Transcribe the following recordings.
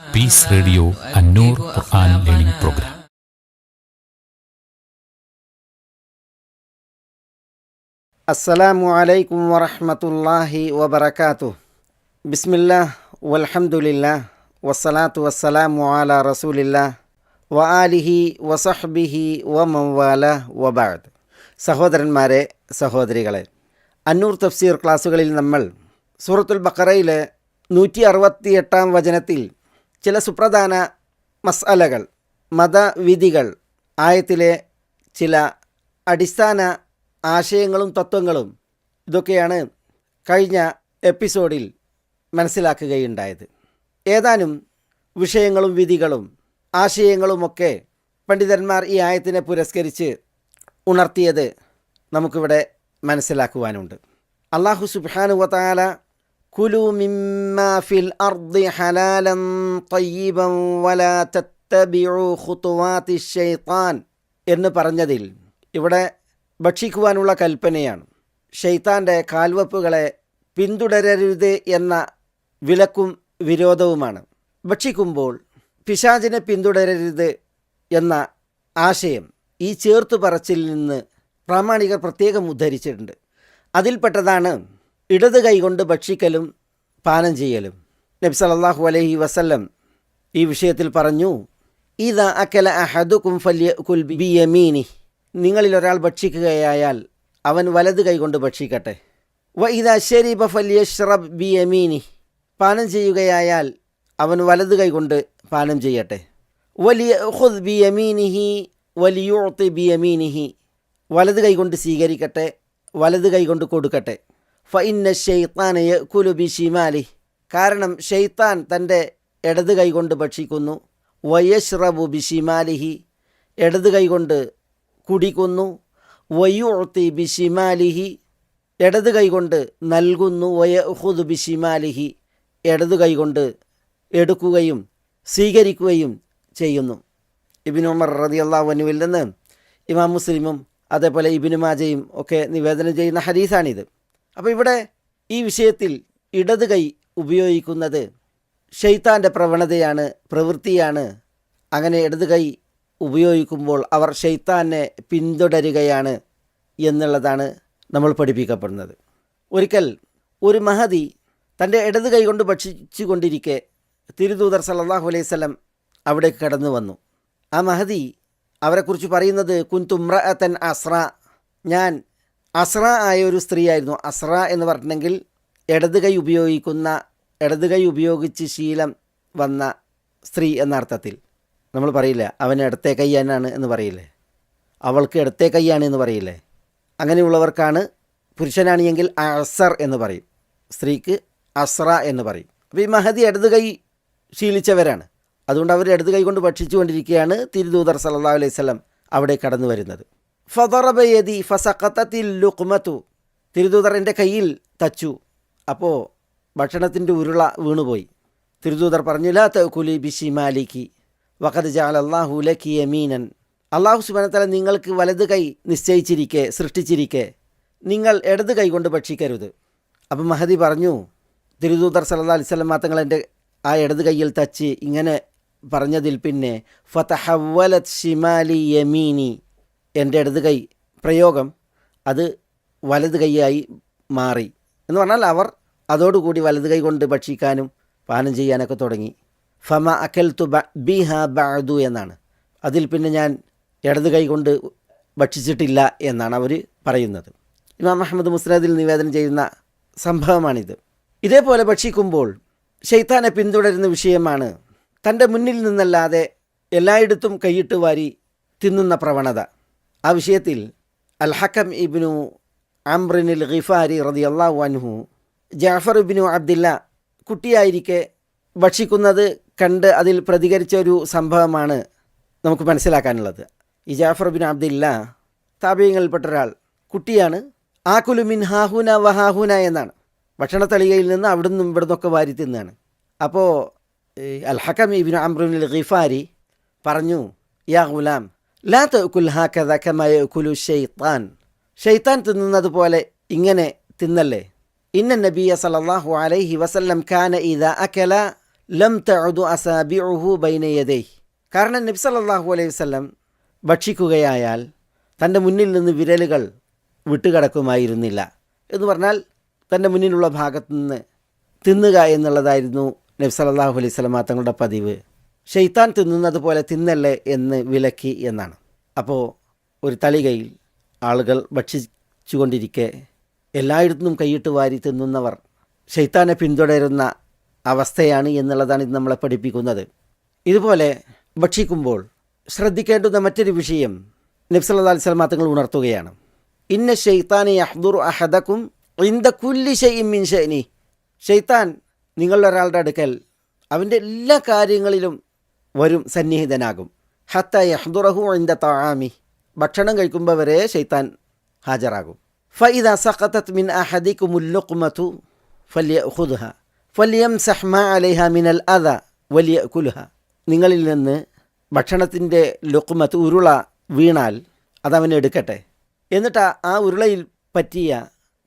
Peace radio Annoor Quran learning program അസ്സലാമു അലൈക്കും വറഹ്മത്തുള്ളാഹി വബറകാതുഹു ബിസ്മില്ലാ വൽഹംദുലില്ലാഹ് വസ്സലാത്തു വസ്സലാമു അലാ റസൂലില്ല വ ആലിഹി വസഹ്ബിഹി മൗവാല വബാദ് സഹോദരന്മാരെ സഹോദരികളെ അന്നൂർ തഫ്സീർ ക്ലാസ്സുകളിൽ നമ്മൾ സൂറത്തുൽ ബക്കറയിലെ നൂറ്റി അറുപത്തി എട്ടാം വചനത്തിൽ ചില സുപ്രധാന മസാലകൾ മതവിധികൾ ആയത്തിലെ ചില അടിസ്ഥാന ആശയങ്ങളും തത്വങ്ങളും ഇതൊക്കെയാണ് കഴിഞ്ഞ എപ്പിസോഡിൽ മനസ്സിലാക്കുകയുണ്ടായത്. ഏതാനും വിഷയങ്ങളും വിധികളും ആശയങ്ങളുമൊക്കെ പണ്ഡിതന്മാർ ഈ ആയത്തിനെ പുരസ്കരിച്ച് ഉണർത്തിയത് നമുക്കിവിടെ മനസ്സിലാക്കുവാനുണ്ട്. അള്ളാഹു സുബ്ഹാനു വതാല കുലു മിമ്മാ ഫിൽ അർദി ഹലാലൻ ولا വലാ خطوات الشيطان എന്ന് പറഞ്ഞതിൽ ഇവിടെ ഭക്ഷിക്കുവാനുള്ള കൽപ്പനയാണ്. ഷെയ്ത്താന്റെ കാൽവപ്പുകളെ പിന്തുടരരുത് എന്ന വിലക്കും വിരോധവുമാണ്. ഭക്ഷിക്കുമ്പോൾ പിശാചിനെ പിന്തുടരരുത് എന്ന ആശയം ഈ ചേർത്തു പറച്ചിൽ നിന്ന് പ്രാമാണികർ പ്രത്യേകം ഉദ്ധരിച്ചിട്ടുണ്ട്. അതിൽപ്പെട്ടതാണ് ഇടത് കൈകൊണ്ട് ഭക്ഷിക്കലും പാനം ചെയ്യലും. നബി സല്ലല്ലാഹു അലൈഹി വസല്ലം ഈ വിഷയത്തിൽ പറഞ്ഞു ഇത അക്കല അഹദു കുംഫല്യ കുൽ ബിയമീനി. നിങ്ങളിൽ ഒരാൾ ഭക്ഷിക്കുകയായാൽ അവൻ വലത് കൈകൊണ്ട് ഭക്ഷിക്കട്ടെ. വ ഇത ഷരീബ ഫല്യഷ്റബ് ബിയമീനി. പാനം ചെയ്യുകയായാൽ അവൻ വലത് കൈകൊണ്ട് പാനം ചെയ്യട്ടെ. വലിയ ഖുദ് ബിയമീനിഹി വലിയുത്തി ബിയമീനിഹി. വലത് കൈകൊണ്ട് സ്വീകരിക്കട്ടെ വലത് കൈകൊണ്ട് കൊടുക്കട്ടെ. ഫ ഇന്ന ഷെയ്ത്താൻ കുലു ബി ഷിമാലി കാരണം ഷെയ്ത്താൻ തന്റെ ഇടത് കൈകൊണ്ട് ഭക്ഷിക്കുന്നു. വയഷ്റബു ബി ഷിമാലിഹി ഇടത് കൈകൊണ്ട് കുടിക്കുന്നു. വയുത്തി ബി ഷിമാലിഹി ഇടത് കൈകൊണ്ട് നൽകുന്നു. വയഹുദ് ബി ഷിമാലിഹി ഇടത് കൈകൊണ്ട് എടുക്കുകയും സ്വീകരിക്കുകയും ചെയ്യുന്നു. ഇബിൻ ഉമർ റതി അള്ളാഹുനുവിൽ നിന്ന് ഇമാം മുസ്ലിമും അതേപോലെ ഇബിനു മാജയും ഒക്കെ നിവേദനം ചെയ്യുന്ന ഹദീസാണിത്. അപ്പോൾ ഇവിടെ ഈ വിഷയത്തിൽ ഇടത് കൈ ഉപയോഗിക്കുന്നത് ഷെയ്ത്താന്റെ പ്രവണതയാണ് പ്രവൃത്തിയാണ്. അങ്ങനെ ഇടത് കൈ ഉപയോഗിക്കുമ്പോൾ അവർ ഷെയ്ത്താനെ പിന്തുടരുകയാണ് എന്നുള്ളതാണ് നമ്മൾ പഠിപ്പിക്കപ്പെടുന്നത്. ഒരിക്കൽ ഒരു മഹതി തന്റെ ഇടത് കൈ കൊണ്ട് ഭക്ഷിച്ചു കൊണ്ടിരിക്കെ തിരുദൂതർ സല്ലാഹു അലൈഹി സ്വലം അവിടേക്ക് കടന്നു വന്നു. ആ മഹതി അവരെക്കുറിച്ച് പറയുന്നത് കുൻതുമ്രഅത്തൻ അസ്ര ഞാൻ അസ്ര ആയ ഒരു സ്ത്രീയായിരുന്നു. അസ്ര എന്ന് പറഞ്ഞെങ്കിൽ ഇടത് കൈ ഉപയോഗിക്കുന്ന ഇടത് കൈ ഉപയോഗിച്ച് ശീലം വന്ന സ്ത്രീ എന്ന അർത്ഥത്തിൽ. നമ്മൾ പറയില്ല അവൻ ഇടത്തെ കയ്യാനാണ് എന്ന് പറയില്ലേ? അവൾക്ക് ഇടത്തെ കൈയാണ് എന്ന് പറയില്ലേ? അങ്ങനെയുള്ളവർക്കാണ് പുരുഷനാണെങ്കിൽ അസർ എന്ന് പറയും. സ്ത്രീക്ക് അസ്ര എന്ന് പറയും. അപ്പോൾ ഈ മഹതി ഇടത് കൈ ശീലിച്ചവരാണ്. അതുകൊണ്ട് അവർ ഇടത് കൈ കൊണ്ട് ഭക്ഷിച്ചുകൊണ്ടിരിക്കുകയാണ് തിരുദൂതർ സല്ലാ അലൈഹി സ്വലം അവിടെ കടന്നു വരുന്നത് ഫതറബയതി ഫസഖത്തിൽ ലുക്മത്തു തിരുദൂതർ എന്റെ കയ്യിൽ തച്ചു. അപ്പോൾ ഭക്ഷണത്തിന്റെ ഉരുള വീണുപോയി. തിരുദൂതർ പറഞ്ഞു ലാ തകുലി ബിഷി മാലിക്കി വഖദ് ജാൽ അള്ളാഹു ലക്കി യമീനൻ. അള്ളാഹു സുബനത്തല നിങ്ങൾക്ക് വലത് കൈ നിശ്ചയിച്ചിരിക്കെ സൃഷ്ടിച്ചിരിക്കെ. നിങ്ങൾ ഇടത് കൈ കൊണ്ട് ഭക്ഷിക്കരുത്. അപ്പം മഹദി പറഞ്ഞു തിരുദൂതർ സല്ലാ അലിസ്ലം മാത്തങ്ങൾ എന്റെ ആ ഇടത് കൈയിൽ തച്ച് ഇങ്ങനെ പറഞ്ഞതിൽ പിന്നെ ഫതഹവലത് ഷിമാലി യമീനി. എന്റെ ഇടത് കൈ പ്രയോഗം അത് വലത് കൈയായി മാറി. എന്ന് പറഞ്ഞാൽ അവർ അതോടുകൂടി വലത് കൈ കൊണ്ട് ഭക്ഷിക്കാനും പാനം ചെയ്യാനൊക്കെ തുടങ്ങി. ഫമ അക്കൽ തു ഹ ബഅദു എന്നാണ്. അതിൽ പിന്നെ ഞാൻ ഇടത് കൈ കൊണ്ട് ഭക്ഷിച്ചിട്ടില്ല എന്നാണ് അവർ പറയുന്നത്. ഇമാം അഹമ്മദ് മുസ്ലാദിൽ നിവേദനം ചെയ്യുന്ന സംഭവമാണിത്. ഇതേപോലെ ഭക്ഷിക്കുമ്പോൾ ഷെയ്ത്താനെ പിന്തുടരുന്ന വിഷയമാണ് തന്റെ മുന്നിൽ നിന്നല്ലാതെ എല്ലായിടത്തും കൈയിട്ട് വാരി തിന്നുന്ന പ്രവണത. ആ വിഷയത്തിൽ അൽ ഹക്കം ഇബ്നു അംറിനിൽ ഖിഫാരി റതി അള്ളാഹു അൻഹു ജാഫർ ഇബ്നു അബ്ദില്ല കുട്ടിയായിരിക്കെ ഭക്ഷിക്കുന്നത് കണ്ട് അതിൽ പ്രതികരിച്ച ഒരു സംഭവമാണ് നമുക്ക് മനസ്സിലാക്കാനുള്ളത്. ഈ ജാഫർ ബിൻ അബ്ദില്ല താപീയങ്ങളിൽപ്പെട്ട ഒരാൾ കുട്ടിയാണ്. ആകുലു മിൻ ഹാഹുന വഹാഹുന എന്നാണ്. ഭക്ഷണത്തളികയിൽ നിന്ന് അവിടെ നിന്നും ഇവിടെ നിന്നൊക്കെ വാരി തിന്നാണ്. അപ്പോൾ അൽ ഹക്കം ഇബിൻ അമ്രുൽ ഖിഫാരി പറഞ്ഞു യാ ഗുലാം ലാ തക്കുൽ ഹാക്കഥ കമായ കുലു ഷെയ്ത്താൻ ഷെയ്ത്താൻ തിന്നുന്നത് പോലെ ഇങ്ങനെ തിന്നല്ലേ? ഇന്ന നബിയ സല്ലല്ലാഹു അലൈഹി വസല്ലം കാന ഇദ അക്കല ലം തഅദു അസാബിഉഹു ബൈന യദൈഹി കാരണം നബി സല്ലല്ലാഹു അലൈഹി വസല്ലം ഭക്ഷിക്കുകയായാൽ തന്റെ മുന്നിൽ നിന്ന് വിരലുകൾ വിട്ടുകിടക്കുമായിരുന്നില്ല. എന്ന് പറഞ്ഞാൽ തന്റെ മുന്നിലുള്ള ഭാഗത്തു നിന്ന് തിന്നുക എന്നുള്ളതായിരുന്നു നബി സല്ലല്ലാഹു അലൈഹി വസല്ലം തങ്ങളുടെ പതിവ്. ഷെയ്ത്താൻ തിന്നുന്നത് പോലെ തിന്നല്ലേ എന്ന് വിലക്കി എന്നാണ്. അപ്പോൾ ഒരു തളികയിൽ ആളുകൾ ഭക്ഷിച്ചുകൊണ്ടിരിക്കെ എല്ലായിടത്തും കൈയിട്ട് വാരി തിന്നുന്നവർ ഷെയ്ത്താനെ പിന്തുടരുന്ന അവസ്ഥയാണ് എന്നുള്ളതാണ് ഇത് നമ്മളെ പഠിപ്പിക്കുന്നത്. ഇതുപോലെ ഭക്ഷിക്കുമ്പോൾ ശ്രദ്ധിക്കേണ്ടുന്ന മറ്റൊരു വിഷയം നബ്സല്ലാ അലിസ്ലാം തങ്ങൾ ഉണർത്തുകയാണ്. ഇന്ന ഷെയ്ത്താനെ അഹ്ദുർ അഹദക്കും ഇന്ത കുല്ലി ഷെയ്ഇം മിൻ ഷെയ്നി ഷെയ്ത്താൻ നിങ്ങളൊരാളുടെ അടുക്കൽ അവന്റെ എല്ലാ കാര്യങ്ങളിലും വരും സന്നിഹിതനാകും. ഹത്ത യഹ്ദുറഹു ഇന്ത താമി ഭക്ഷണം കഴിക്കുമ്പോൾ വരെ ഷെയ്ത്താൻ ഹാജരാകും. ഫൈദ സഖത്തത് മിൻ അഹദിക്കുമുല്ലുഖ്മതു ഫല്യഖുദ്ഹ. ഫല്യംസഹ് മാ അലൈഹ മിനൽ അദ വലിയ കുലുഹ നിങ്ങളിൽ നിന്ന് ഭക്ഷണത്തിന്റെ ലുക്കുമത്ത് ഉരുള വീണാൽ അതവൻ എടുക്കട്ടെ. എന്നിട്ട് ആ ഉരുളയിൽ പറ്റിയ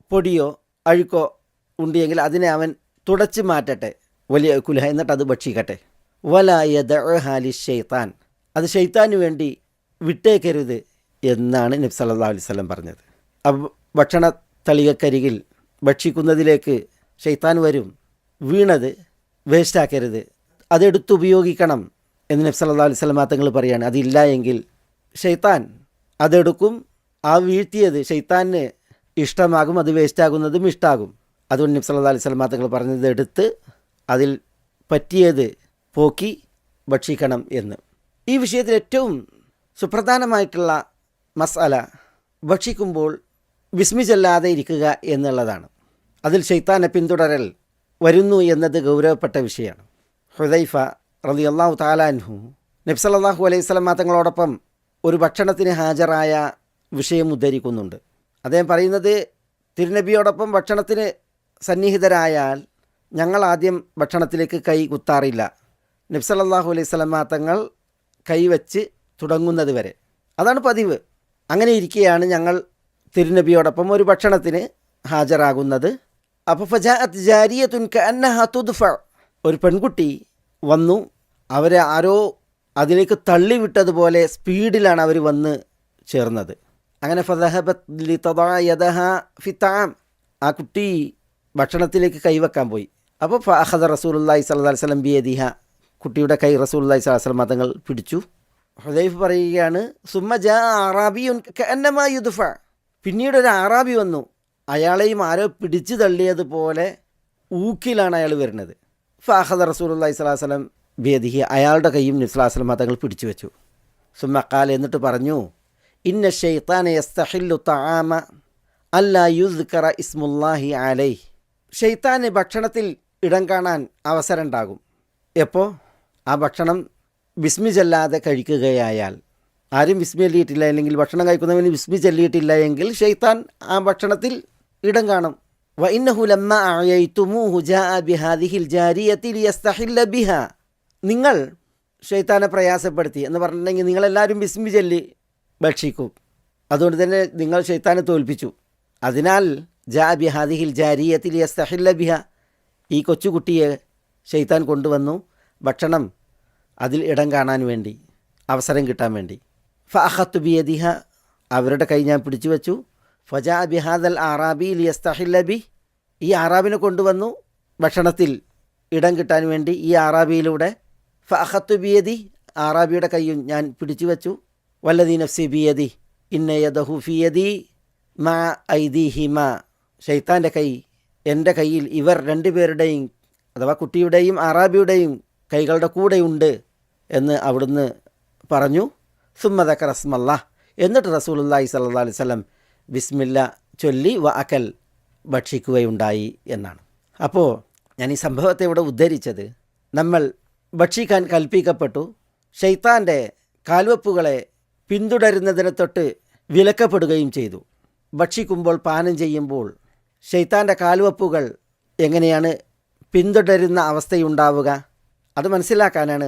പൊടിയോ അഴുക്കോ ഉണ്ടെങ്കിൽ അതിനെ അവൻ തുടച്ചു മാറ്റട്ടെ. വലിയ കുലുഹ എന്നിട്ട് അത് ഭക്ഷിക്കട്ടെ. വല യദഹാലി ഷെയ്ത്താൻ അത് ഷെയ്ത്താന് വേണ്ടി വിട്ടേക്കരുത് എന്നാണ് നബി സല്ലാ അലൈഹി വസല്ലം പറഞ്ഞത്. ഭക്ഷണ തളികക്കരികിൽ ഭക്ഷിക്കുന്നതിലേക്ക് ഷെയ്ത്താൻ വരും വീണത് വേസ്റ്റാക്കരുത് അതെടുത്തുപയോഗിക്കണം എന്ന് നബി സല്ലല്ലാഹു അലൈഹി വസല്ലം തങ്ങൾ പറയാണ്. അതില്ല എങ്കിൽ ഷെയ്ത്താൻ അതെടുക്കും ആ വീഴ്ത്തിയത് ഷെയ്ത്താന് ഇഷ്ടമാകും അത് വേസ്റ്റാകുന്നതും ഇഷ്ടാകും. അതുകൊണ്ട് നബി സല്ലല്ലാഹു അലൈഹി വസല്ലം തങ്ങൾ പറഞ്ഞത് എടുത്ത് അതിൽ പറ്റിയത് പോക്കി ഭക്ഷിക്കണം എന്ന്. ഈ വിഷയത്തിൽ ഏറ്റവും സുപ്രധാനമായിട്ടുള്ള മസാല ഭക്ഷിക്കുമ്പോൾ വിസ്മിച്ചല്ലാതെ ഇരിക്കുക എന്നുള്ളതാണ്. അതിൽ ശൈത്താനെ പിന്തുടരൽ വരുന്നു എന്നത് ഗൗരവപ്പെട്ട വിഷയമാണ്. ഹുദൈഫ റതി അള്ളാഹു താലാൻഹു നബ്സല്ലാഹു അലൈഹി സ്വലം തങ്ങളോടൊപ്പം ഒരു ഭക്ഷണത്തിന് ഹാജരായ വിഷയം ഉദ്ധരിക്കുന്നുണ്ട്. അദ്ദേഹം പറയുന്നത് തിരുനബിയോടൊപ്പം ഭക്ഷണത്തിന് സന്നിഹിതരായാൽ ഞങ്ങൾ ആദ്യം ഭക്ഷണത്തിലേക്ക് കൈ കുത്താറില്ല. നബ്സല്ലാഹു അലൈഹി സ്വലമാ തങ്ങൾ കൈവച്ച് തുടങ്ങുന്നത് വരെ. അതാണ് പതിവ്. അങ്ങനെ ഇരിക്കുകയാണ് ഞങ്ങൾ തിരുനബിയോടൊപ്പം ഒരു ഭക്ഷണത്തിന് ഹാജരാകുന്നത്. അപ്പോൾ ഫജാഅത്ത് ജാരിയത്തുൻ കഅന്നഹ തുദ്ഫ. ഒരു പെൺകുട്ടി വന്നു. അവരെ ആരോ അതിലേക്ക് തള്ളിവിട്ടതുപോലെ സ്പീഡിലാണ് അവർ വന്ന് ചേർന്നത്. അങ്ങനെ ഫിത്താം ആ കുട്ടി ഭക്ഷണത്തിലേക്ക് കൈവെക്കാൻ പോയി. അപ്പോൾ ഫഹദ് റസൂൽ അള്ളഹി വസല്ലം ബിയദിഹ കുട്ടിയുടെ കൈ അലൈഹി വസല്ലം തങ്ങൾ പിടിച്ചു. ഹുദൈഫ് പറയുകയാണ് സുമ്മ ജാ അറാബിയുൻ കഅന്നമാ യുദുഫ. പിന്നീട് ഒരു അറാബി വന്നു. അയാളെയും ആരോ പിടിച്ചു തള്ളിയതുപോലെ ഊക്കിലാണ് അയാൾ വരുന്നത്. ഫാഹദ് അലൈഹി വസല്ലം ബിയദിഹി അയാളുടെ കൈയും നിസ്ലാസ്ലം തങ്ങൾ പിടിച്ചു വെച്ചു. സുമ്മക്കാൽ എന്നിട്ട് പറഞ്ഞു ഇന്ന ഷെയ്ത്താനെ യസ്തഹില്ലു തആമ അല്ലാ യുദ്കറ ഇസ്മുല്ലാഹി അലൈ ഷെയ്ത്താന് ഭക്ഷണത്തിൽ ഇടം കാണാൻ അവസരം ഉണ്ടാകും. എപ്പോൾ ആ ഭക്ഷണം വിസ്മി ചെല്ലാതെ കഴിക്കുകയായാൽ ആരും വിസ്മി ചൊല്ലിയിട്ടില്ല അല്ലെങ്കിൽ ഭക്ഷണം കഴിക്കുന്നവന് വിസ്മി ചെല്ലിയിട്ടില്ല എങ്കിൽ ഷെയ്ത്താൻ ആ ഭക്ഷണത്തിൽ ഇടം കാണും. വൈന്നഹു ലമ്മ ബിഹാദിഹിൽ നിങ്ങൾ ഷെയ്ത്താനെ പ്രയാസപ്പെടുത്തി എന്ന് പറഞ്ഞിട്ടുണ്ടെങ്കിൽ നിങ്ങളെല്ലാവരും വിസ്മി ചെല്ലി ഭക്ഷിക്കും. അതുകൊണ്ട് തന്നെ നിങ്ങൾ ഷെയ്ത്താനെ തോൽപ്പിച്ചു. അതിനാൽ ജാ ബിഹാദിഹിൽ ജാരിയത്തിൽ യസ്തഹില്ല ബിഹ. ഈ കൊച്ചുകുട്ടിയെ ഷെയ്ത്താൻ കൊണ്ടുവന്നു. ഭക്ഷണം അതിൽ ഇടം കാണാൻ വേണ്ടി അവസരം കിട്ടാൻ വേണ്ടി. ഫഅഖത്തു ബിയദിഹ അവരുടെ കൈ ഞാൻ പിടിച്ചു വെച്ചു. ഫജാ ബിഹാദൽ ആറാബി ലിയസ്തഹില്ലബി ഈ ആറാബിനെ കൊണ്ടുവന്നു. ഭക്ഷണത്തിൽ ഇടം കിട്ടാൻ വേണ്ടി ഈ ആറാബിയിലൂടെ ഫഅഖത്തു ബിയദി ആറാബിയുടെ കൈയും ഞാൻ പിടിച്ചു വെച്ചു. വല്ലതി നഫ്സി ബിയദി ഇന്ന യദഹു ഫിയദി മാ ഐദിഹിമ. ഷെയ്ത്താന്റെ കൈ എന്റെ കയ്യിൽ ഇവർ രണ്ടുപേരുടെയും അഥവാ കുട്ടിയുടെയും ആറാബിയുടെയും കൈകളുടെ കൂടെയുണ്ട് എന്ന് അവിടുന്ന് പറഞ്ഞു. സുമ്മദക്ക റസ്മല്ല എന്നിട്ട് റസൂലുല്ലാഹി സല്ലാ അലൈഹി സ്വലം ബിസ്മില്ല ചൊല്ലി വ അക്കൽ ഭക്ഷിക്കുകയുണ്ടായി എന്നാണ്. അപ്പോൾ ഞാൻ ഈ സംഭവത്തെ ഇവിടെ ഉദ്ധരിച്ചത് നമ്മൾ ഭക്ഷിക്കാൻ കൽപ്പിക്കപ്പെട്ടു. ഷെയ്ത്താന്റെ കാൽവെപ്പുകളെ പിന്തുടരുന്നതിനെ തൊട്ട് വിലക്കപ്പെടുകയും ചെയ്തു. ഭക്ഷിക്കുമ്പോൾ പാനം ചെയ്യുമ്പോൾ ഷെയ്ത്താന്റെ കാൽവെപ്പുകൾ എങ്ങനെയാണ് പിന്തുടരുന്ന അവസ്ഥയുണ്ടാവുക? അത് മനസ്സിലാക്കാനാണ്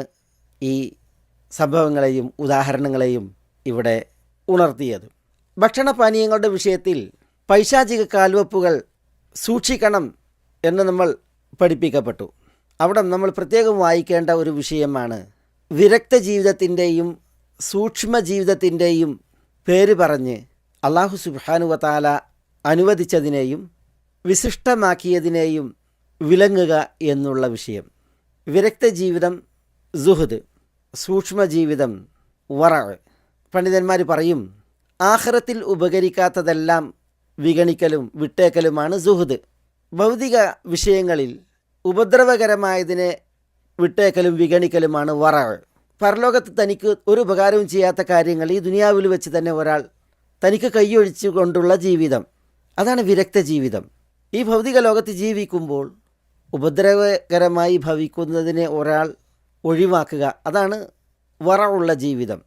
ഈ സംഭവങ്ങളെയും ഉദാഹരണങ്ങളെയും ഇവിടെ ഉണർത്തിയത്. ഭക്ഷണപാനീയങ്ങളുടെ വിഷയത്തിൽ പൈശാചിക കാൽവെപ്പുകൾ സൂക്ഷിക്കണം എന്ന് നമ്മൾ പഠിപ്പിക്കപ്പെട്ടു. അവിടെ നമ്മൾ പ്രത്യേകം വായിക്കേണ്ട ഒരു വിഷയമാണ് വിരക്ത ജീവിതത്തിന്റെയും സൂക്ഷ്മ ജീവിതത്തിന്റെയും പേര് പറഞ്ഞ് അള്ളാഹു സുബാനുവതാല അനുവദിച്ചതിനെയും വിശിഷ്ടമാക്കിയതിനെയും വിലങ്ങുക എന്നുള്ള വിഷയം. വിരക്ത ജീവിതം സുഹൃദ്. സൂക്ഷ്മ ജീവിതം വറ പണ്ഡിതന്മാർ പറയും ആഹ്റത്തിൽ ഉപകരിക്കാത്തതെല്ലാം വിഗണിക്കലും വിട്ടേക്കലുമാണ് സുഹൃദ്. ഭൗതിക വിഷയങ്ങളിൽ ഉപദ്രവകരമായതിനെ വിട്ടേക്കലും വിഗണിക്കലുമാണ് വറ പരലോകത്ത് തനിക്ക് ഒരു ഉപകാരവും ചെയ്യാത്ത കാര്യങ്ങൾ ഈ ദുനിയാവിൽ വെച്ച് തന്നെ ഒരാൾ തനിക്ക് കൈയൊഴിച്ചു കൊണ്ടുള്ള ജീവിതം. അതാണ് വിരക്ത ജീവിതം. ഈ ഭൗതിക ലോകത്ത് ജീവിക്കുമ്പോൾ ഉപദ്രവകരമായി ഭവിക്കുന്നതിനെ ഒരാൾ ഒഴിവാക്കുക. അതാണ് വറവുള്ള ജീവിതം.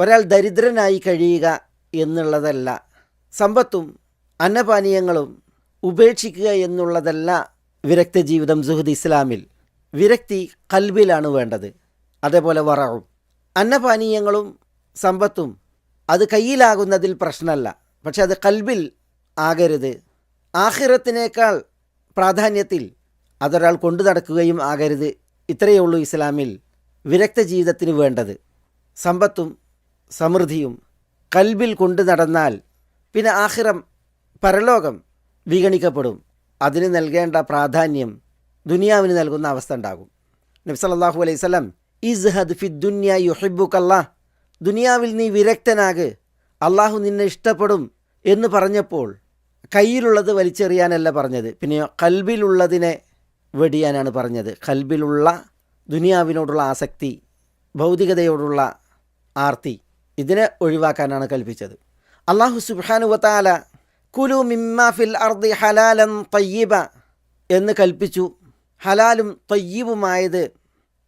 ഒരാൾ ദരിദ്രനായി കഴിയുക എന്നുള്ളതല്ല. സമ്പത്തും അന്നപാനീയങ്ങളും ഉപേക്ഷിക്കുക എന്നുള്ളതല്ല വിരക്ത ജീവിതം സുഹൃദ് ഇസ്ലാമിൽ. വിരക്തി കൽബിലാണ് വേണ്ടത്. അതേപോലെ വറവും. അന്നപാനീയങ്ങളും സമ്പത്തും അത് കയ്യിലാകുന്നതിൽ പ്രശ്നമല്ല. പക്ഷെ അത് കൽബിൽ ആകരുത്. ആഹിറത്തിനേക്കാൾ പ്രാധാന്യത്തിൽ അതൊരാൾ കൊണ്ടു നടക്കുകയും ആകരുത് ഇത്രയേ ഉള്ളൂ ഇസ്ലാമിൽ വിരക്ത ജീവിതത്തിന് വേണ്ടത്. സമ്പത്തും സമൃദ്ധിയും കൽബിൽ കൊണ്ടു നടന്നാൽ പിന്നെ ആഹിറം പരലോകം വിഗണിക്കപ്പെടും. അതിന് നൽകേണ്ട പ്രാധാന്യം ദുനിയാവിന് നൽകുന്ന അവസ്ഥ ഉണ്ടാകും. നബി സല്ലല്ലാഹു അലൈഹി സ്വലം ഇസ്ഹദ് ഫി ദുന്യ യുഹിബുക്കല്ലാ ദുനിയാവിൽ നീ വിരക്തനാക് അള്ളാഹു നിന്നെ ഇഷ്ടപ്പെടും എന്ന് പറഞ്ഞപ്പോൾ കയ്യിലുള്ളത് വലിച്ചെറിയാനല്ല പറഞ്ഞത്. പിന്നെ കൽബിലുള്ളതിനെ വെടിയാനാണ് പറഞ്ഞത്. കൽബിലുള്ള ദുനിയാവിനോടുള്ള ആസക്തി ഭൗതികതയോടുള്ള ആർത്തി ഇതിനെ ഒഴിവാക്കാനാണ് കൽപ്പിച്ചത്. അള്ളാഹു സുബാനുവത്താല കുലു മിമ്മ ഫിൽ അർദി ഹലാലൻ തയ്യബ എന്ന് കൽപ്പിച്ചു. ഹലാലും തയ്യീബുമായത്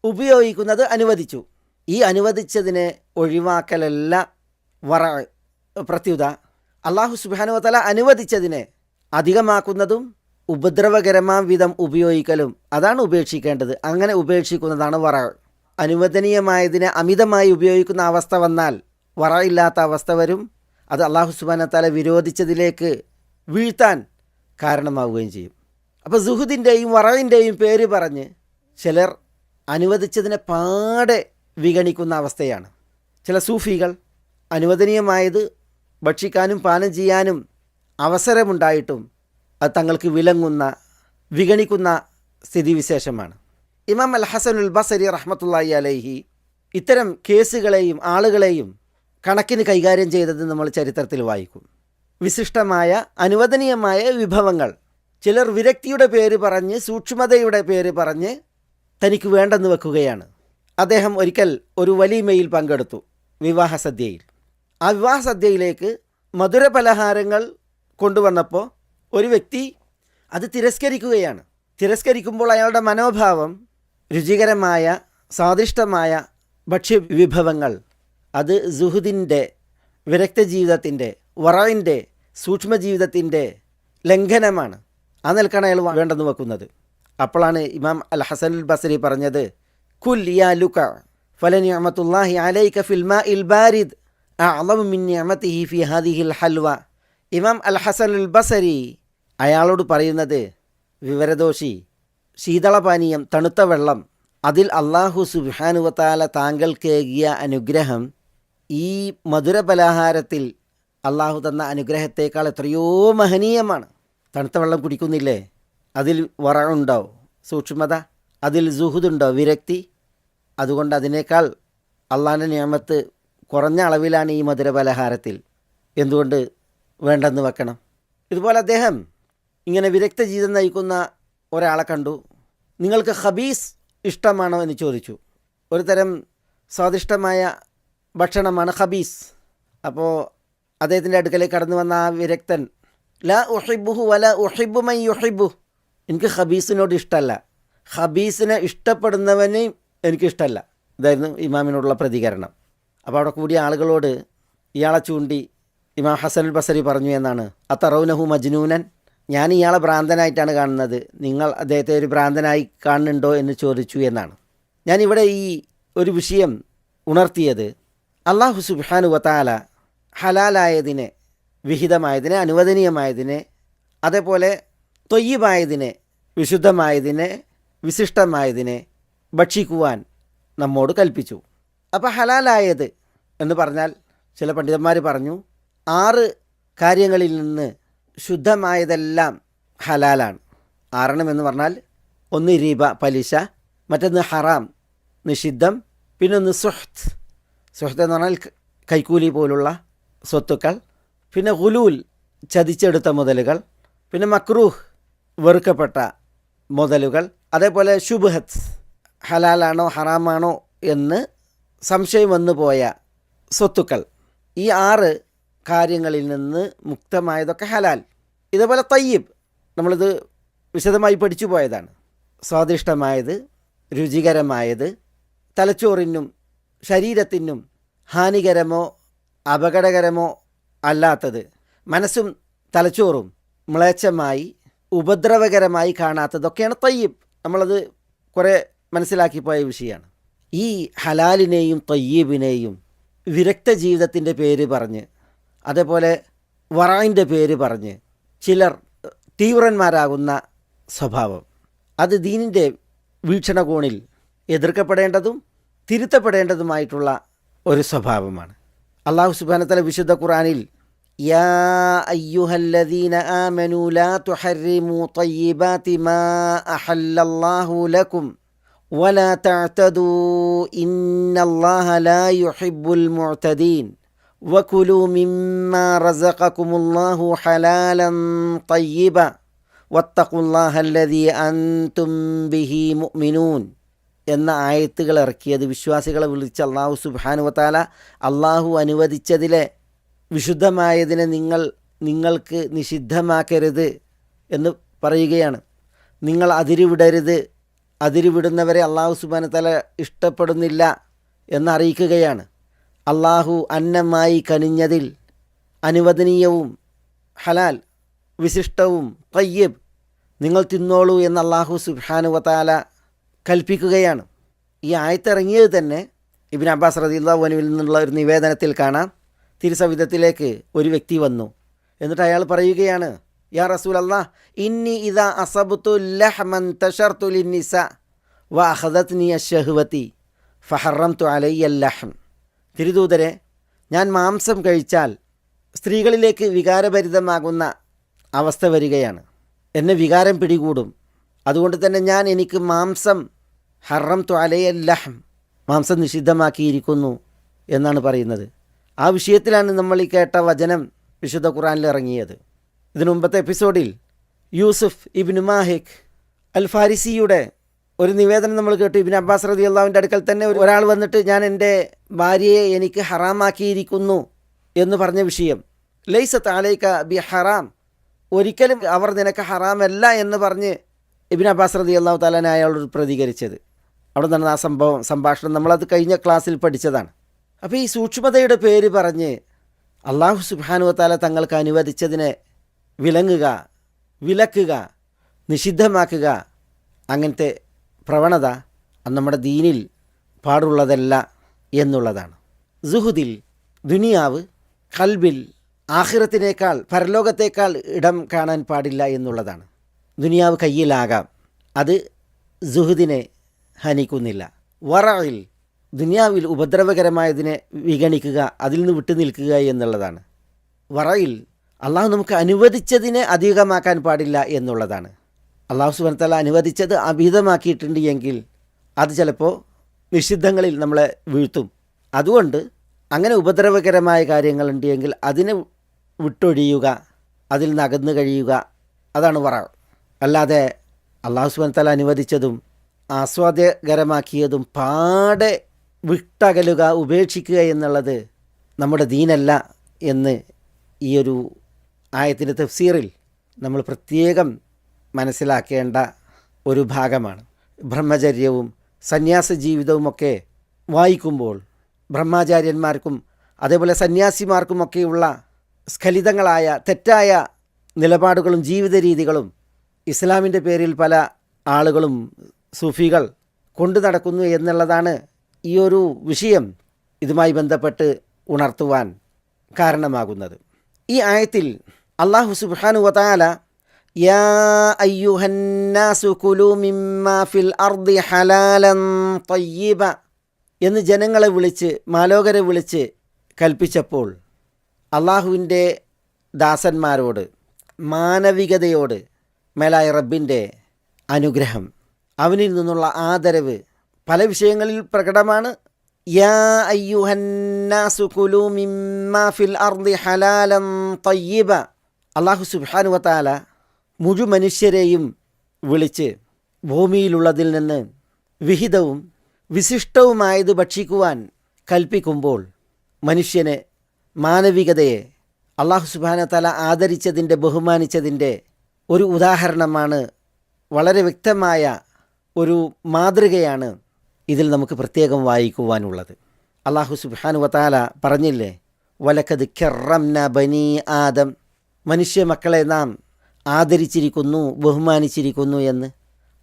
ഉപയോഗിക്കുന്നത് അനുവദിച്ചു. ഈ അനുവദിച്ചതിനെ ഒഴിവാക്കലല്ല വറ പ്രത്യുത. അള്ളാഹു സുബാനുവതല അനുവദിച്ചതിനെ അധികമാക്കുന്നതും ഉപദ്രവകരമാം വിധം ഉപയോഗിക്കലും അതാണ് ഉപേക്ഷിക്കേണ്ടത്. അങ്ങനെ ഉപേക്ഷിക്കുന്നതാണ് വറ അനുവദനീയമായതിനെ അമിതമായി ഉപയോഗിക്കുന്ന അവസ്ഥ വന്നാൽ വറ ഇല്ലാത്ത അവസ്ഥ വരും. അത് അള്ളാഹു സുബാനത്താലെ വിരോധിച്ചതിലേക്ക് വീഴ്ത്താൻ കാരണമാവുകയും ചെയ്യും. അപ്പോൾ സുഹുദിന്റെയും വറവിന്റെയും പേര് പറഞ്ഞ് ചിലർ അനുവദിച്ചതിനെ പാടെ വിഗണിക്കുന്ന അവസ്ഥയാണ്. ചില സൂഫികൾ അനുവദനീയമായത് ഭക്ഷിക്കാനും പാനം ചെയ്യാനും അവസരമുണ്ടായിട്ടും അത് തങ്ങൾക്ക് വിലങ്ങുന്ന വിഗണിക്കുന്ന സ്ഥിതിവിശേഷമാണ്. ഇമാം അൽ ഹസൻ ഉൽ ബസരി റഹ്മത്തുള്ളി അലൈഹി ഇത്തരം കേസുകളെയും ആളുകളെയും കണക്കിന് കൈകാര്യം ചെയ്തത് നമ്മൾ ചരിത്രത്തിൽ വായിക്കും. വിശിഷ്ടമായ അനുവദനീയമായ വിഭവങ്ങൾ. ചിലർ വിരക്തിയുടെ പേര് പറഞ്ഞ് സൂക്ഷ്മതയുടെ പേര് പറഞ്ഞ് തനിക്ക് വേണ്ടെന്ന് വെക്കുകയാണ്. അദ്ദേഹം ഒരിക്കൽ ഒരു വലീമയിൽ പങ്കെടുത്തു വിവാഹ സദ്യയിൽ ആ വിവാഹ സദ്യയിലേക്ക് മധുര പലഹാരങ്ങൾ കൊണ്ടുവന്നപ്പോൾ ഒരു വ്യക്തി അത് തിരസ്കരിക്കുകയാണ്. തിരസ്കരിക്കുമ്പോൾ അയാളുടെ മനോഭാവം രുചികരമായ സ്വാദിഷ്ടമായ ഭക്ഷ്യവിഭവങ്ങൾ അത് സുഹുദിന്റെ വിരക്ത ജീവിതത്തിന്റെ വറവിന്റെ സൂക്ഷ്മജീവിതത്തിന്റെ ലംഘനമാണ്. ആ നിൽക്കാണ് അയാൾ വേണ്ടെന്ന് വെക്കുന്നത്. അപ്പോഴാണ് ഇമാം അൽ ഹസൻ അൽ ബസരി പറഞ്ഞത് കുൽ യാ ലുക ഫലനിയമത്തുല്ലാഹി അലൈക ഫിൽ മാഇൽ ബാരിദ് അഅളമു മിൻ നിഅമതിഹി ഫി ഹാദിഹിൽ ഹൽവ. ഇമാം അൽ ഹസൻ അൽ ബസരി അയാളോട് പറയുന്നത് വിവരദോഷി ശീതളപാനീയം തണുത്ത വെള്ളം അതിൽ അള്ളാഹു സുബാനുവത്താല താങ്കൾക്കേകിയ അനുഗ്രഹം ഈ മധുര പലഹാരത്തിൽ അള്ളാഹു തന്ന അനുഗ്രഹത്തേക്കാൾ എത്രയോ മഹനീയമാണ്. തണുത്ത വെള്ളം കുടിക്കുന്നില്ലേ? അതിൽ വറവുണ്ടോ സൂക്ഷ്മത അതിൽ ജുഹുദുണ്ടാവും വിരക്തി. അതുകൊണ്ട് അതിനേക്കാൾ അള്ളാഹിന്റെ നിയമത്ത് കുറഞ്ഞ അളവിലാണ് ഈ മധുര പലഹാരത്തിൽ എന്തുകൊണ്ട്? വേണ്ടെന്ന് വെക്കണം. ഇതുപോലെ അദ്ദേഹം ഇങ്ങനെ വിരക്ത ജീവിതം നയിക്കുന്ന ഒരാളെ കണ്ടു. നിങ്ങൾക്ക് ഹബീസ് ഇഷ്ടമാണോ എന്ന് ചോദിച്ചു. ഒരു തരം സ്വാദിഷ്ടമായ ഭക്ഷണമാണ് ഹബീസ് അപ്പോൾ അദ്ദേഹത്തിന്റെ അടുക്കലേക്ക് കടന്നു വന്ന ആ വിരക്തൻ ല ഉഹിബുഹു വല ഉഹിബു മൈ യുഹിബു എനിക്ക് ഹബീസിനോട് ഇഷ്ടമല്ല ഹബീസിനെ ഇഷ്ടപ്പെടുന്നവനെയും എനിക്കിഷ്ടമല്ല ഇതായിരുന്നു ഇമാമിനോടുള്ള പ്രതികരണം. അപ്പോൾ അവിടെ കൂടിയ ആളുകളോട് ഇയാളെ ചൂണ്ടി ഇമാം ഹസൻ ബസരി പറഞ്ഞു എന്നാണ്. അത്തറൗനഹു മജ്നൂനൻ ഞാൻ ഇയാളെ ഭ്രാന്തനായിട്ടാണ് കാണുന്നത്. നിങ്ങൾ അദ്ദേഹത്തെ ഒരു ഭ്രാന്തനായി കാണുന്നുണ്ടോ എന്ന് ചോദിച്ചു എന്നാണ്. ഞാനിവിടെ ഈ ഒരു വിഷയം ഉണർത്തിയത് അള്ളാഹു സുബാനു വത്താല ഹലാലായതിനെ വിഹിതമായതിനെ അനുവദനീയമായതിനെ അതേപോലെ തൊയ്യമായതിനെ വിശുദ്ധമായതിനെ വിശിഷ്ടമായതിനെ ഭക്ഷിക്കുവാൻ നമ്മോട് കൽപ്പിച്ചു. അപ്പോൾ ഹലാലായത് എന്ന് പറഞ്ഞാൽ ചില പണ്ഡിതന്മാർ പറഞ്ഞു ആറ് കാര്യങ്ങളിൽ നിന്ന് ശുദ്ധമായതെല്ലാം ഹലാലാണ്. ആറെണ്ണം എന്ന് പറഞ്ഞാൽ ഒന്ന് രീബ പലിശ മറ്റൊന്ന് ഹറാം നിഷിദ്ധം പിന്നെ ഒന്ന് സുഹത്ത് സുഹത്ത് എന്ന് പറഞ്ഞാൽ കൈക്കൂലി പോലുള്ള സ്വത്തുക്കൾ പിന്നെ ഹുലൂൽ ചതിച്ചെടുത്ത മുതലുകൾ പിന്നെ മക്രൂഹ് വെറുക്കപ്പെട്ട മുതലുകൾ അതേപോലെ ശുഭഹത്ത് ഹലാലാണോ ഹറാമാണോ എന്ന് സംശയം വന്നു പോയ സ്വത്തുക്കൾ. ഈ ആറ് കാര്യങ്ങളിൽ നിന്ന് മുക്തമായതൊക്കെ ഹലാൽ. ഇതേപോലെ തയ്യബ്. നമ്മളിത് വിശദമായി പഠിച്ചു പോയതാണ്. സ്വാദിഷ്ടമായത് രുചികരമായത് തലച്ചോറിനും ശരീരത്തിനും ഹാനികരമോ അപകടകരമോ അല്ലാത്തത് മനസ്സും തലച്ചോറും മ്ലേച്ഛമായി ഉപദ്രവകരമായി കാണാത്തതൊക്കെയാണ് തയ്യബ്. നമ്മളത് കുറേ മനസ്സിലാക്കിപ്പോയ വിഷയമാണ്. ഈ ഹലാലിനെയും തയ്യബിനെയും വിരക്ത ജീവിതത്തിന്റെ പേര് പറഞ്ഞ് അതേപോലെ വറായിൻ്റെ പേര് പറഞ്ഞ് ചിലർ തീവ്രന്മാരാകുന്ന സ്വഭാവം അത് ദീനിൻ്റെ വീക്ഷണകോണിൽ എതിർക്കപ്പെടേണ്ടതും തിരുത്തപ്പെടേണ്ടതുമായിട്ടുള്ള ഒരു സ്വഭാവമാണ് അള്ളാഹു സുബാനത്തല വിശുദ്ധ ഖുറാനിൽ യാ അയ്യുഹല്ലദീന ആമനു ലാ തുഹരിമു طيبات ما أحل الله لكم ولا تعتدوا إن الله لا يحب المعتدين وكلوا مما رزقكم الله حلالا طيبا واتقوا الله الذي أنتم به مؤمنون എന്ന ആയത്തുകൾ ഇറക്കിയത് വിശ്വാസികളെ വിളിച്ച് അള്ളാഹു സുബാനുവത്താല അള്ളാഹു അനുവദിച്ചതിലെ വിശുദ്ധമായതിനെ നിങ്ങൾ നിങ്ങൾക്ക് നിഷിദ്ധമാക്കരുത് എന്ന് പറയുകയാണ് നിങ്ങൾ അതിരുവിടരുത് അതിരുവിടുന്നവരെ അള്ളാഹു സുബാനത്തല ഇഷ്ടപ്പെടുന്നില്ല എന്നറിയിക്കുകയാണ് അള്ളാഹു അന്നമായി കനിഞ്ഞതിൽ അനുവദനീയവും ഹലാൽ വിശിഷ്ടവും തയ്യബ് നിങ്ങൾ തിന്നോളൂ എന്ന് അള്ളാഹു സുബാനുവത്താല കൽപ്പിക്കുകയാണ്. ഈ ആയത്തിറങ്ങിയത് തന്നെ ഇബിൻ അബ്ബാസ് റദിയുള്ളവനുവിൽ നിന്നുള്ള ഒരു നിവേദനത്തിൽ കാണാം. തിരുസവിധത്തിലേക്ക് ഒരു വ്യക്തി വന്നു. എന്നിട്ട് അയാൾ പറയുകയാണ് യാ റസൂൽ അല്ലാ ഇന്നി ഇതാ അസബുത്തു ലഹ്മൻ തഷർത്തു ലിന്നിസ വ അഹദത്നി അഷഹുവത്തി ഫഹറം തു അലയ്യല്ലഹം തിരുദൂതരെ ഞാൻ മാംസം കഴിച്ചാൽ സ്ത്രീകളിലേക്ക് വികാരഭരിതമാകുന്ന അവസ്ഥ വരികയാണ്. എന്നെ വികാരം പിടികൂടും. അതുകൊണ്ട് തന്നെ ഞാൻ എനിക്ക് മാംസം ഹറം ത്വാലയല്ലഹം മാംസം നിഷിദ്ധമാക്കിയിരിക്കുന്നു എന്നാണ് പറയുന്നത്. ആ വിഷയത്തിലാണ് നമ്മൾ ഈ കേട്ട വചനം വിശുദ്ധ ഖുറാനിൽ ഇറങ്ങിയത്. ഇതിനു മുമ്പത്തെ എപ്പിസോഡിൽ യൂസുഫ് ഇബിൻ മാഹിഖ് അൽ ഫാരിസിയുടെ ഒരു നിവേദനം നമ്മൾ കേട്ടു. ഇബിൻ അബ്ബാസ് റതി അള്ളാഹുവിന്റെ അടുക്കൽ തന്നെ ഒരു- ഒരാൾ വന്നിട്ട് ഞാൻ എന്റെ ഭാര്യയെ എനിക്ക് ഹറാമാക്കിയിരിക്കുന്നു എന്ന് പറഞ്ഞ വിഷയം. ലൈസത്ത് താലേക്ക ബി ഹറാം. ഒരിക്കലും അവർ നിനക്ക് ഹറാമല്ല എന്ന് പറഞ്ഞ് ഇബിൻ അബ്ബാസ് റതി അള്ളാഹു താലാൻ അയാളോട് പ്രതികരിച്ചത്. അവിടെ നടന്ന ആ സംഭവം സംഭാഷണം നമ്മളത് കഴിഞ്ഞ ക്ലാസ്സിൽ പഠിച്ചതാണ്. അപ്പോൾ ഈ സൂക്ഷ്മതയുടെ പേര് പറഞ്ഞ് അള്ളാഹു സുബാനു താല തങ്ങൾക്ക് അനുവദിച്ചതിനെ വിലങ്ങുക വിലക്കുക നിഷിദ്ധമാക്കുക അങ്ങനത്തെ പ്രവണത അത് നമ്മുടെ ദീനിൽ പാടുള്ളതല്ല എന്നുള്ളതാണ്. സുഹുദിൽ ദുനിയാവ് കൽബിൽ ആഹിറത്തിനേക്കാൾ പരലോകത്തേക്കാൾ ഇടം കാണാൻ പാടില്ല എന്നുള്ളതാണ്. ദുനിയാവ് കയ്യിലാകാം അത് സുഹുദിനെ ഹനിക്കുന്നില്ല. വറയിൽ ദുനിയാവിൽ ഉപദ്രവകരമായതിനെ വിഗണിക്കുക അതിൽ നിന്ന് വിട്ടു നിൽക്കുക എന്നുള്ളതാണ്. വറയിൽ അള്ളാഹു നമുക്ക് അനുവദിച്ചതിനെ അധികമാക്കാൻ പാടില്ല എന്നുള്ളതാണ്. അള്ളാഹു സുബനത്തല അനുവദിച്ചത് അഭിതമാക്കിയിട്ടുണ്ട് എങ്കിൽ അത് ചിലപ്പോൾ നിഷിദ്ധങ്ങളിൽ നമ്മളെ വീഴ്ത്തും. അതുകൊണ്ട് അങ്ങനെ ഉപദ്രവകരമായ കാര്യങ്ങളുണ്ട് എങ്കിൽ അതിനെ വിട്ടൊഴിയുക അതിൽ നിന്ന് കഴിയുക അതാണ് വറ. അല്ലാതെ അള്ളാഹു സുബനത്തല അനുവദിച്ചതും ആസ്വാദ്യകരമാക്കിയതും പാടെ വിട്ടകലുക ഉപേക്ഷിക്കുക എന്നുള്ളത് നമ്മുടെ ദീനല്ല എന്ന് ഈ ഒരു ആയത്തിന്റെ തഫ്സീറിൽ നമ്മൾ പ്രത്യേകം മനസ്സിലാക്കേണ്ട ഒരു ഭാഗമാണ്. ബ്രഹ്മചര്യവും സന്യാസ ജീവിതവുമൊക്കെ വായിക്കുമ്പോൾ ബ്രഹ്മാചാര്യന്മാർക്കും അതേപോലെ സന്യാസിമാർക്കുമൊക്കെയുള്ള സ്ഖലിതങ്ങളായ തെറ്റായ നിലപാടുകളും ജീവിത രീതികളും ഇസ്ലാമിന്റെ പേരിൽ പല ആളുകളും സൂഫികൾ കൊണ്ടു നടക്കുന്നു എന്നുള്ളതാണ് ഈ ഒരു വിഷയം ഇതുമായി ബന്ധപ്പെട്ട് ഉണർത്തുവാൻ കാരണമാകുന്നത്. ഈ ആയത്തിൽ അള്ളാഹു സുബാനു വതാല യാ الناس كلوا مما في അർദി حلالا طيبا എന്ന് ജനങ്ങളെ വിളിച്ച് മാലോകരെ വിളിച്ച് കൽപ്പിച്ചപ്പോൾ അള്ളാഹുവിന്റെ ദാസന്മാരോട് മാനവികതയോട് മേലായ റബ്ബിന്റെ അനുഗ്രഹം. അവനിൽ നിന്നുള്ള ആദരവ് പല വിഷയങ്ങളിൽ പ്രകടമാണ്. യാ അയ്യുഹന്നാസു കുലു മിമ്മാ ഫിൽ അർദി തയ്യിബ. അള്ളാഹു സുബ്ഹാനു വതാല മുഴു മനുഷ്യരെയും വിളിച്ച് ഭൂമിയിലുള്ളതിൽ നിന്ന് വിഹിതവും വിശിഷ്ടവുമായത് ഭക്ഷിക്കുവാൻ കൽപ്പിക്കുമ്പോൾ മനുഷ്യന് മാനവികതയെ അള്ളാഹു സുബാന തല ആദരിച്ചതിന്റെ ബഹുമാനിച്ചതിന്റെ ഒരു ഉദാഹരണമാണ് വളരെ വ്യക്തമായ ഒരു മാതൃകയാണ് ഇതിൽ നമുക്ക് പ്രത്യേകം വായിക്കുവാനുള്ളത്. അള്ളാഹു സുബാനു വത്താല പറഞ്ഞില്ലേ വലക്കത് കെറംന ബനി ആദം. മനുഷ്യ മക്കളെ നാം ആദരിച്ചിരിക്കുന്നു ബഹുമാനിച്ചിരിക്കുന്നു എന്ന്.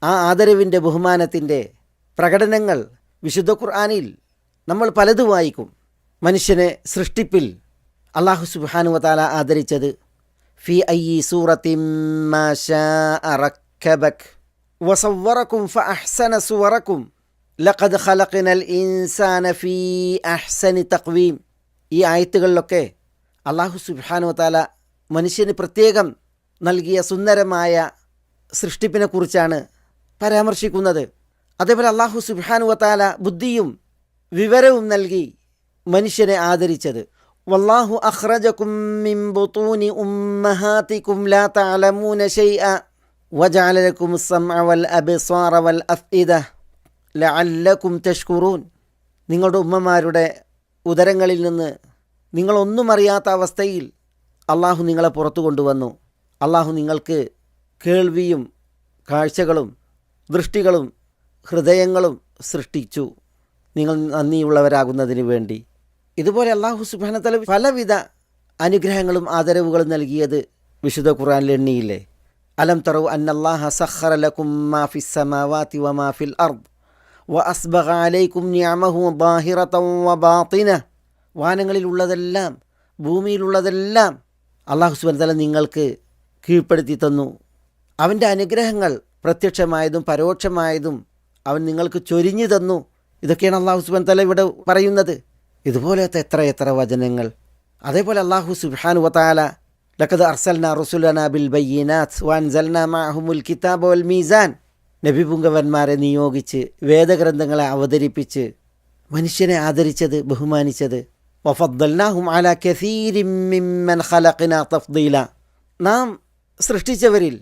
ആ ആദരവിന്റെ ബഹുമാനത്തിന്റെ പ്രകടനങ്ങൾ വിശുദ്ധ ഖുർആാനിൽ നമ്മൾ പലതു വായിക്കും. മനുഷ്യനെ സൃഷ്ടിപ്പിൽ അള്ളാഹു സുബാനു വതാല ആദരിച്ചത് ഫി ഐ അഹ്സന സുവറക്കും ലഖദ് ഇൻസാന ഫീ അഹ്സനി തക്വീം ഈ ആയത്തുകളിലൊക്കെ അള്ളാഹു സുബാനു വതാല മനുഷ്യന് പ്രത്യേകം നൽകിയ സുന്ദരമായ സൃഷ്ടിപ്പിനെക്കുറിച്ചാണ് പരാമർശിക്കുന്നത്. അതേപോലെ അള്ളാഹു സുബാനുവത്താല ബുദ്ധിയും വിവരവും നൽകി മനുഷ്യനെ ആദരിച്ചത്. വല്ലാഹു അഖ്റജകും മിൻ ഉമ്മഹാതികും ലാ തഅലമൂന വജഅല വൽ വൽ അഫ്ഇദ തഷ്കുറൂൻ. നിങ്ങളുടെ ഉമ്മമാരുടെ ഉദരങ്ങളിൽ നിന്ന് നിങ്ങളൊന്നും അറിയാത്ത അവസ്ഥയിൽ അള്ളാഹു നിങ്ങളെ പുറത്തു കൊണ്ടുവന്നു. അള്ളാഹു നിങ്ങൾക്ക് കേൾവിയും കാഴ്ചകളും ദൃഷ്ടികളും ഹൃദയങ്ങളും സൃഷ്ടിച്ചു. നിങ്ങൾ നന്ദിയുള്ളവരാകുന്നതിന് വേണ്ടി. ഇതുപോലെ അള്ളാഹു സുബാനത്തല പലവിധ അനുഗ്രഹങ്ങളും ആദരവുകളും നൽകിയത് വിശുദ്ധ ഖുർആനിൽ എണ്ണിയില്ലേ? അലം തറവ് അന്നല്ലാഹ ലക്കും അലൈക്കും വാനങ്ങളിലുള്ളതെല്ലാം ഭൂമിയിലുള്ളതെല്ലാം അള്ളാഹു സുബാൻ തല നിങ്ങൾക്ക് കീഴ്പ്പെടുത്തി തന്നു. അവന്റെ അനുഗ്രഹങ്ങൾ പ്രത്യക്ഷമായതും പരോക്ഷമായതും അവൻ നിങ്ങൾക്ക് ചൊരിഞ്ഞു തന്നു. ഇതൊക്കെയാണ് അള്ളാഹു സുബാൻ തല ഇവിടെ പറയുന്നത്. ഇതുപോലത്തെ എത്ര എത്ര വചനങ്ങൾ. അതേപോലെ അള്ളാഹു സുബാനു വതാല ലക്കത് അർസൽന റസുലന ബിൽ ബയ്യനാത്ത് വാൻസൽന മാഹുമുൽ കിതാബ് വൽ മീസാൻ. നബിപുങ്കവന്മാരെ നിയോഗിച്ച് വേദഗ്രന്ഥങ്ങളെ അവതരിപ്പിച്ച് മനുഷ്യനെ ആദരിച്ചത് ബഹുമാനിച്ചത്. വഫദ്ദൽനാഹും അല കസീരിമിമ്മൻ ഖലഖിന തഫ്ദീല. നാം സൃഷ്ടിച്ചവരിൽ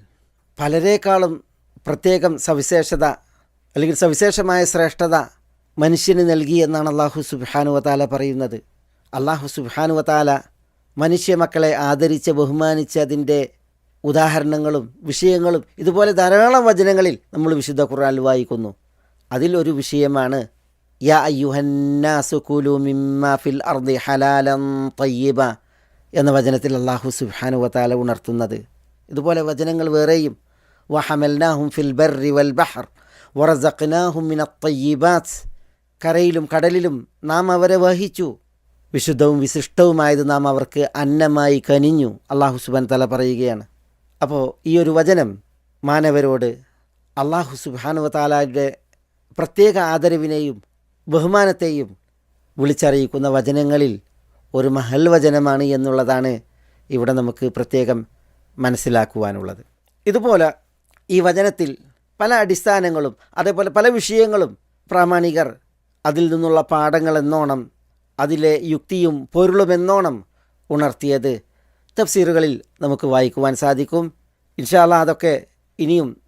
പലരെക്കാളും പ്രത്യേകം സവിശേഷത അല്ലെങ്കിൽ സവിശേഷമായ ശ്രേഷ്ഠത മനുഷ്യന് നൽകി എന്നാണ് അള്ളാഹു സുബാനുവതാല പറയുന്നത്. അള്ളാഹു സുബാനുവതാല മനുഷ്യ മക്കളെ ആദരിച്ച് ബഹുമാനിച്ച് അതിന്റെ ഉദാഹരണങ്ങളും വിഷയങ്ങളും ഇതുപോലെ ധാരാളം വചനങ്ങളിൽ നമ്മൾ വിശുദ്ധ ഖുർആൻ വായിക്കുന്നു. അതിൽ ഒരു വിഷയമാണ് യാ അയ്യുഹന്നാസു കുലു ഫിൽ അർദി ഹലാലൻ തയ്യിബ എന്ന വചനത്തിൽ അള്ളാഹു സുബാനുവതാല ഉണർത്തുന്നത്. ഇതുപോലെ വചനങ്ങൾ വേറെയും. വഹമൽനാഹും ഫിൽ ബർറി വൽ ബഹർ വറസഖ്നാഹും മിന തയ്യിബാത്ത് കരയിലും കടലിലും നാം അവരെ വഹിച്ചു. വിശുദ്ധവും വിശിഷ്ടവുമായത് നാം അവർക്ക് അന്നമായി കനിഞ്ഞു. അള്ളാഹു സുബാൻ തല പറയുകയാണ്. അപ്പോൾ ഈ ഒരു വചനം മാനവരോട് അള്ളാഹു സുബാനുവ താലായുടെ പ്രത്യേക ആദരവിനെയും ബഹുമാനത്തെയും വിളിച്ചറിയിക്കുന്ന വചനങ്ങളിൽ ഒരു മഹൽ വചനമാണ് എന്നുള്ളതാണ് ഇവിടെ നമുക്ക് പ്രത്യേകം മനസ്സിലാക്കുവാനുള്ളത്. ഇതുപോലെ ഈ വചനത്തിൽ പല അടിസ്ഥാനങ്ങളും അതേപോലെ പല വിഷയങ്ങളും പ്രാമാണികർ അതിൽ നിന്നുള്ള പാഠങ്ങൾ എന്നോണം അതിലെ യുക്തിയും പൊരുളുമെന്നോണം ഉണർത്തിയത് തഫ്സീറുകളിൽ നമുക്ക് വായിക്കുവാൻ സാധിക്കും. ഇൻഷാല്ല അതൊക്കെ ഇനിയും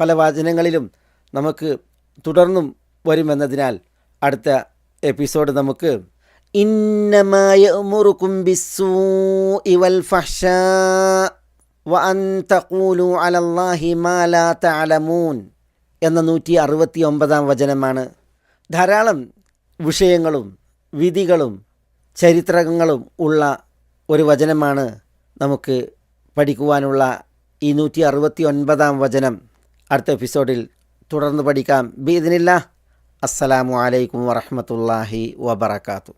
പല വചനങ്ങളിലും നമുക്ക് തുടർന്നും വരുമെന്നതിനാൽ അടുത്ത എപ്പിസോഡ് നമുക്ക് ഇന്നമായ മുറുക്കും ബിസ്സൂ ഇവൽ ഫഷ വഅൻ തഖൂലു അലല്ലാഹി മാ ലാ തഅലമൂൻ എന്ന നൂറ്റി അറുപത്തി ഒമ്പതാം വചനമാണ്. ധാരാളം വിഷയങ്ങളും വിധികളും ചരിത്രങ്ങളും ഉള്ള ഒരു വചനമാണ് നമുക്ക് പഠിക്കുവാനുള്ള ഈ നൂറ്റി അറുപത്തി ഒൻപതാം വചനം. അടുത്ത എപ്പിസോഡിൽ തുടർന്ന് പഠിക്കാം. ബീദിനില്ല അസ്സലാമു അലൈക്കും വറഹമത്തല്ലാഹി വബർക്കാത്തു